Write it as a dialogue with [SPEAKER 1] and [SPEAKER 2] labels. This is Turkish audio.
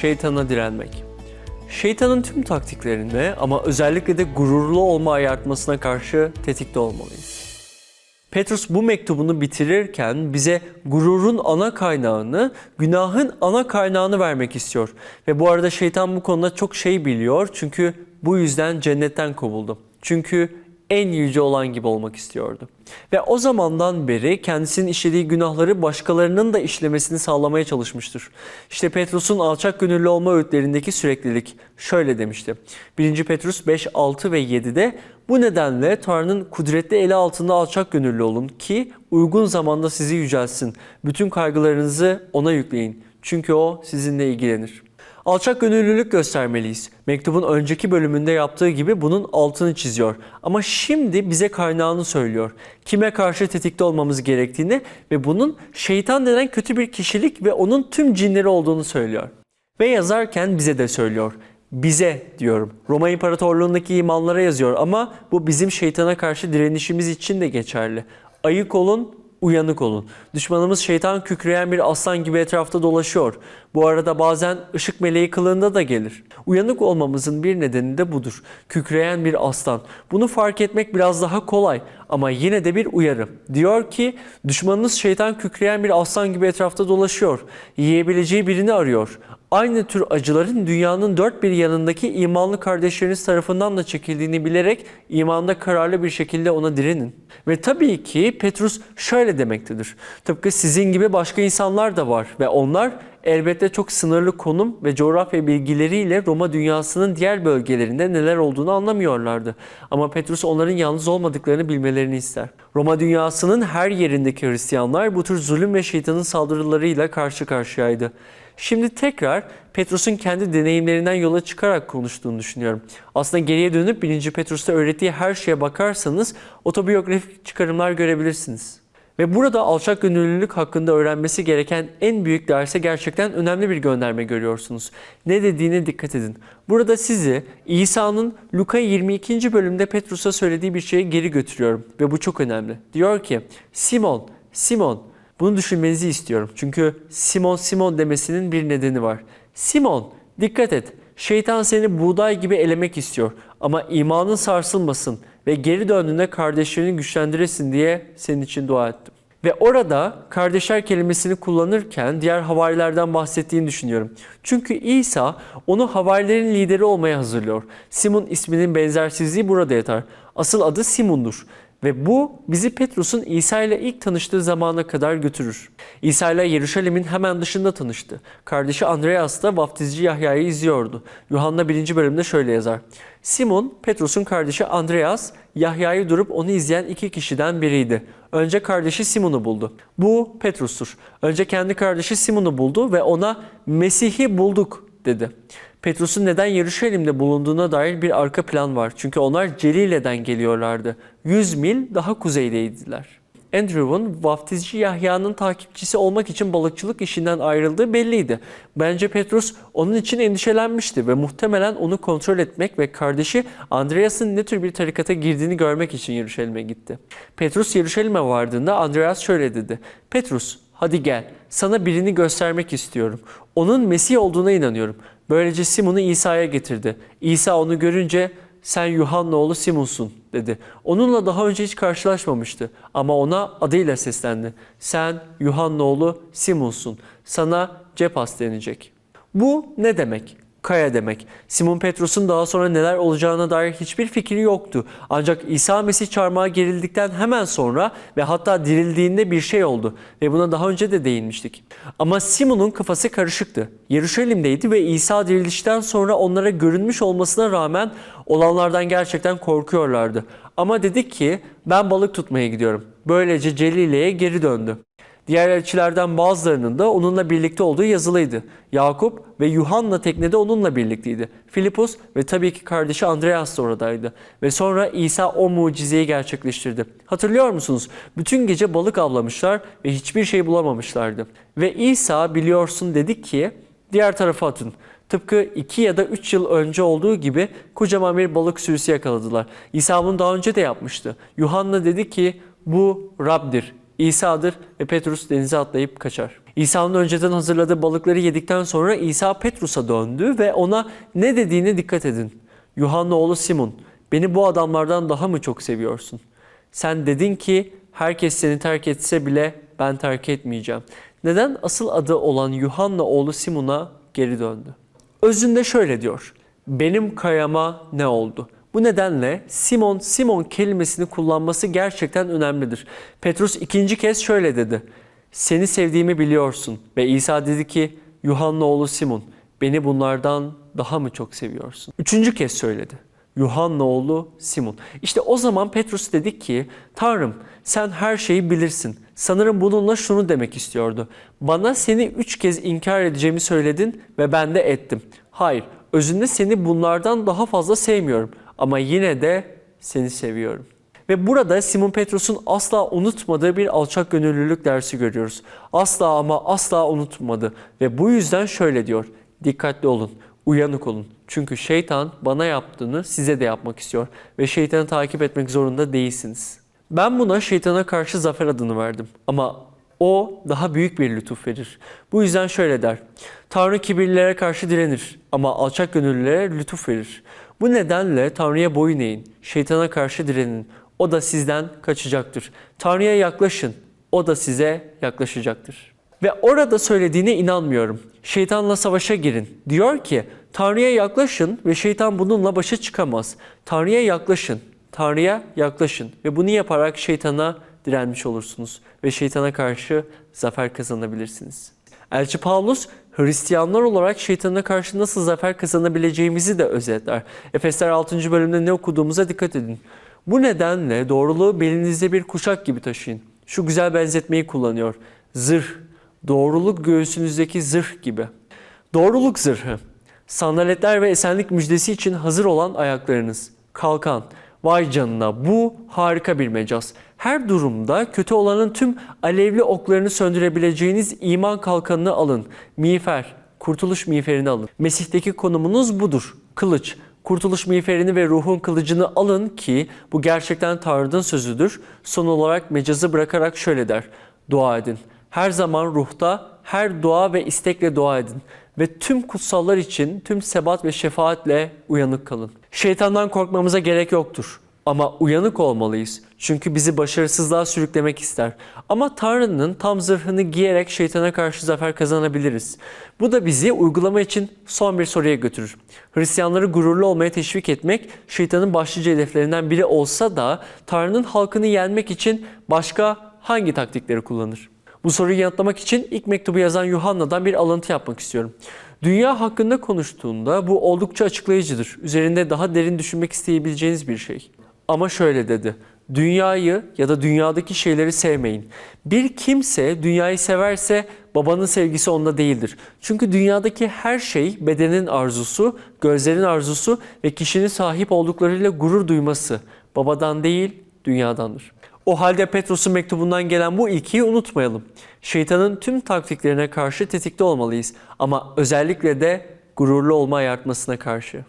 [SPEAKER 1] şeytana direnmek. Şeytanın tüm taktiklerinde ama özellikle de gururlu olma ayartmasına karşı tetikte olmalıyız. Petrus bu mektubunu bitirirken bize gururun ana kaynağını, günahın ana kaynağını vermek istiyor. Ve bu arada şeytan bu konuda çok şey biliyor çünkü bu yüzden cennetten kovuldu. Çünkü en yüce olan gibi olmak istiyordu. Ve o zamandan beri kendisinin işlediği günahları başkalarının da işlemesini sağlamaya çalışmıştır. İşte Petrus'un alçak gönüllü olma öğütlerindeki süreklilik şöyle demişti. 1. Petrus 5, 6 ve 7'de bu nedenle Tanrı'nın kudretli eli altında alçak gönüllü olun ki uygun zamanda sizi yücelsin. Bütün kaygılarınızı ona yükleyin. Çünkü o sizinle ilgilenir. Alçak gönüllülük göstermeliyiz. Mektubun önceki bölümünde yaptığı gibi bunun altını çiziyor. Ama şimdi bize kaynağını söylüyor. Kime karşı tetikte olmamız gerektiğini ve bunun şeytan denen kötü bir kişilik ve onun tüm cinleri olduğunu söylüyor. Ve yazarken bize de söylüyor. Bize diyorum. Roma İmparatorluğu'ndaki imanlara yazıyor ama bu bizim şeytana karşı direnişimiz için de geçerli. Ayık olun, uyanık olun. Düşmanımız şeytan kükreyen bir aslan gibi etrafta dolaşıyor. Bu arada bazen ışık meleği kılığında da gelir. Uyanık olmamızın bir nedeni de budur. Kükreyen bir aslan. Bunu fark etmek biraz daha kolay ama yine de bir uyarı. Diyor ki düşmanınız şeytan kükreyen bir aslan gibi etrafta dolaşıyor. Yiyebileceği birini arıyor. Aynı tür acıların dünyanın dört bir yanındaki imanlı kardeşleriniz tarafından da çekildiğini bilerek imanda kararlı bir şekilde ona direnin. Ve tabii ki Petrus şöyle demektedir. Tıpkı sizin gibi başka insanlar da var ve onlar elbette çok sınırlı konum ve coğrafya bilgileriyle Roma dünyasının diğer bölgelerinde neler olduğunu anlamıyorlardı. Ama Petrus onların yalnız olmadıklarını bilmelerini ister. Roma dünyasının her yerindeki Hristiyanlar bu tür zulüm ve şeytanın saldırılarıyla karşı karşıyaydı. Şimdi tekrar Petrus'un kendi deneyimlerinden yola çıkarak konuştuğunu düşünüyorum. Aslında geriye dönüp 1. Petrus'ta öğrettiği her şeye bakarsanız otobiyografik çıkarımlar görebilirsiniz. Ve burada alçak gönüllülük hakkında öğrenmesi gereken en büyük derse gerçekten önemli bir gönderme görüyorsunuz. Ne dediğine dikkat edin. Burada sizi İsa'nın Luka 22. bölümde Petrus'a söylediği bir şeye geri götürüyorum. Ve bu çok önemli. Diyor ki, Simon, Simon, bunu düşünmenizi istiyorum. Çünkü Simon Simon demesinin bir nedeni var. Simon dikkat et. Şeytan seni buğday gibi elemek istiyor. Ama imanın sarsılmasın ve geri döndüğünde kardeşlerini güçlendiresin diye senin için dua ettim. Ve orada kardeşler kelimesini kullanırken diğer havarilerden bahsettiğini düşünüyorum. Çünkü İsa onu havarilerin lideri olmaya hazırlıyor. Simon isminin benzersizliği burada yatar. Asıl adı Simon'dur. Ve bu bizi Petrus'un İsa ile ilk tanıştığı zamana kadar götürür. İsa ile Yeruşalim'in hemen dışında tanıştı. Kardeşi Andreas da vaftizci Yahya'yı izliyordu. Yuhanna 1. bölümde şöyle yazar. Simon, Petrus'un kardeşi Andreas, Yahya'yı durup onu izleyen iki kişiden biriydi. Önce kardeşi Simon'u buldu. Bu Petrus'tur. Önce kendi kardeşi Simon'u buldu ve ona Mesih'i bulduk dedi. Petrus'un neden Yeruşalim'de bulunduğuna dair bir arka plan var. Çünkü onlar Celile'den geliyorlardı. 100 mil daha kuzeydeydiler. Andrew'un vaftizci Yahya'nın takipçisi olmak için balıkçılık işinden ayrıldığı belliydi. Bence Petrus onun için endişelenmişti ve muhtemelen onu kontrol etmek ve kardeşi Andreas'ın ne tür bir tarikata girdiğini görmek için Yeruşalim'e gitti. Petrus Yeruşalim'e vardığında Andreas şöyle dedi. Petrus hadi gel sana birini göstermek istiyorum. Onun Mesih olduğuna inanıyorum. Böylece Simon'u İsa'ya getirdi. İsa onu görünce sen Yuhanna oğlu Simon'sun dedi. Onunla daha önce hiç karşılaşmamıştı ama ona adıyla seslendi. Sen Yuhanna oğlu Simon'sun. Sana Cepas denecek. Bu ne demek? Kaya demek. Simon Petrus'un daha sonra neler olacağına dair hiçbir fikri yoktu. Ancak İsa Mesih çarmıha gerildikten hemen sonra ve hatta dirildiğinde bir şey oldu. Ve buna daha önce de değinmiştik. Ama Simon'un kafası karışıktı. Yeruşalim'deydi ve İsa dirildikten sonra onlara görünmüş olmasına rağmen olanlardan gerçekten korkuyorlardı. Ama dedik ki ben balık tutmaya gidiyorum. Böylece Celile'ye geri döndü. Diğer elçilerden bazılarının da onunla birlikte olduğu yazılıydı. Yakup ve Yuhanna teknede onunla birlikteydi. Filipus ve tabii ki kardeşi Andreas da oradaydı. Ve sonra İsa o mucizeyi gerçekleştirdi. Hatırlıyor musunuz? Bütün gece balık avlamışlar ve hiçbir şey bulamamışlardı. Ve İsa biliyorsun dedik ki diğer tarafa atın. Tıpkı 2 ya da 3 yıl önce olduğu gibi kocaman bir balık sürüsü yakaladılar. İsa bunu daha önce de yapmıştı. Yuhanna dedi ki bu Rab'dir İsa'dır ve Petrus denize atlayıp kaçar. İsa'nın önceden hazırladığı balıkları yedikten sonra İsa Petrus'a döndü ve ona ne dediğine dikkat edin. Yuhanna oğlu Simon, beni bu adamlardan daha mı çok seviyorsun? Sen dedin ki herkes seni terk etse bile ben terk etmeyeceğim. Neden asıl adı olan Yuhanna oğlu Simon'a geri döndü? Özünde şöyle diyor. Benim kayama ne oldu? Bu nedenle Simon Simon kelimesini kullanması gerçekten önemlidir. Petrus ikinci kez şöyle dedi. Seni sevdiğimi biliyorsun. Ve İsa dedi ki Yuhanna oğlu Simon beni bunlardan daha mı çok seviyorsun? Üçüncü kez söyledi. Yuhanna oğlu Simon. İşte o zaman Petrus dedi ki Tanrım sen her şeyi bilirsin. Sanırım bununla şunu demek istiyordu. Bana seni üç kez inkar edeceğimi söyledin ve ben de ettim. Hayır özünde seni bunlardan daha fazla sevmiyorum ama yine de seni seviyorum. Ve burada Simon Petrus'un asla unutmadığı bir alçak gönüllülük dersi görüyoruz. Asla ama asla unutmadı ve bu yüzden şöyle diyor. Dikkatli olun, uyanık olun. Çünkü şeytan bana yaptığını size de yapmak istiyor ve şeytanı takip etmek zorunda değilsiniz. Ben buna şeytana karşı zafer adını verdim ama o daha büyük bir lütuf verir. Bu yüzden şöyle der. Tanrı kibirlilere karşı direnir ama alçak gönüllülere lütuf verir. Bu nedenle Tanrı'ya boyun eğin, şeytana karşı direnin. O da sizden kaçacaktır. Tanrı'ya yaklaşın, o da size yaklaşacaktır. Ve orada söylediğine inanmıyorum. Şeytanla savaşa girin. Diyor ki Tanrı'ya yaklaşın ve şeytan bununla başa çıkamaz. Tanrı'ya yaklaşın, Tanrı'ya yaklaşın ve bunu yaparak şeytana direnmiş olursunuz ve şeytana karşı zafer kazanabilirsiniz. Elçi Paulus Hristiyanlar olarak şeytana karşı nasıl zafer kazanabileceğimizi de özetler. Efesler 6. bölümde ne okuduğumuza dikkat edin. Bu nedenle doğruluğu belinizde bir kuşak gibi taşıyın. Şu güzel benzetmeyi kullanıyor. Zırh, doğruluk göğsünüzdeki zırh gibi. Doğruluk zırhı, sandaletler ve esenlik müjdesi için hazır olan ayaklarınız. Kalkan, vay canına bu harika bir mecaz. Her durumda kötü olanın tüm alevli oklarını söndürebileceğiniz iman kalkanını alın. Miğfer, kurtuluş miğferini alın. Mesih'teki konumunuz budur. Kılıç, kurtuluş miğferini ve ruhun kılıcını alın ki bu gerçekten Tanrı'nın sözüdür. Son olarak mecazı bırakarak şöyle der. Dua edin. Her zaman ruhta, her dua ve istekle dua edin. Ve tüm kutsallar için tüm sebat ve şefaatle uyanık kalın. Şeytandan korkmamıza gerek yoktur. Ama uyanık olmalıyız. Çünkü bizi başarısızlığa sürüklemek ister. Ama Tanrı'nın tam zırhını giyerek şeytana karşı zafer kazanabiliriz. Bu da bizi uygulama için son bir soruya götürür. Hristiyanları gururlu olmaya teşvik etmek şeytanın başlıca hedeflerinden biri olsa da Tanrı'nın halkını yenmek için başka hangi taktikleri kullanır? Bu soruyu yanıtlamak için ilk mektubu yazan Yuhanna'dan bir alıntı yapmak istiyorum. Dünya hakkında konuştuğunda bu oldukça açıklayıcıdır. Üzerinde daha derin düşünmek isteyebileceğiniz bir şey. Ama şöyle dedi. Dünyayı ya da dünyadaki şeyleri sevmeyin. Bir kimse dünyayı severse babanın sevgisi onda değildir. Çünkü dünyadaki her şey bedenin arzusu, gözlerin arzusu ve kişinin sahip olduklarıyla gurur duyması babadan değil dünyadandır. O halde Petrus'un mektubundan gelen bu ilkiyi unutmayalım. Şeytanın tüm taktiklerine karşı tetikte olmalıyız ama özellikle de gururlu olma ayartmasına karşı.